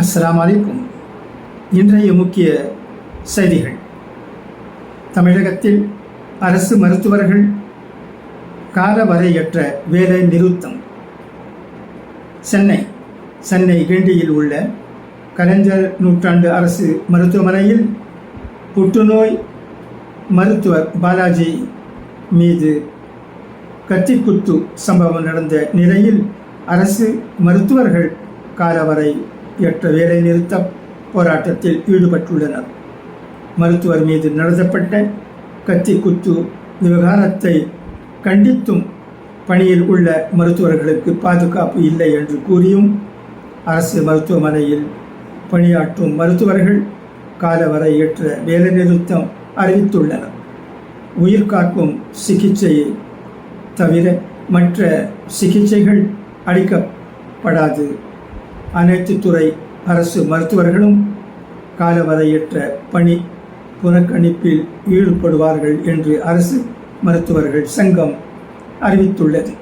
அஸ்லாம் அலைக்கும் இன்றைய முக்கிய செய்திகள். தமிழகத்தில் அரசு மருத்துவர்கள் காலவரையற்ற வேலை நிறுத்தம். சென்னை சென்னை கிண்டியில் உள்ள கலைஞர் நூற்றாண்டு அரசு மருத்துவமனையில் புற்றுநோய் மருத்துவர் பாலாஜி மீது கத்திக்குத்து சம்பவம் நடந்த நிலையில் அரசு மருத்துவர்கள் ஏற்ற வேலை நிறுத்த போராட்டத்தில் ஈடுபட்டுள்ளனர். மருத்துவர் மீது நடத்தப்பட்ட கத்திக்குத்து விவகாரத்தை கண்டித்தும் பணியில் உள்ள மருத்துவர்களுக்கு பாதுகாப்பு இல்லை என்று கூறியும் அரசு மருத்துவமனையில் பணியாற்றும் மருத்துவர்கள் காலவரையற்ற வேலைநிறுத்தம் அறிவித்துள்ளனர். உயிர் காக்கும் சிகிச்சையை தவிர மற்ற சிகிச்சைகள் அளிக்கப்படாது. அனைத்து துறை அரசு மருத்துவர்களும் காலவரையற்ற பணி புறக்கணிப்பில் ஈடுபடுவார்கள் என்று அரசு மருத்துவர்கள் சங்கம் அறிவித்துள்ளது.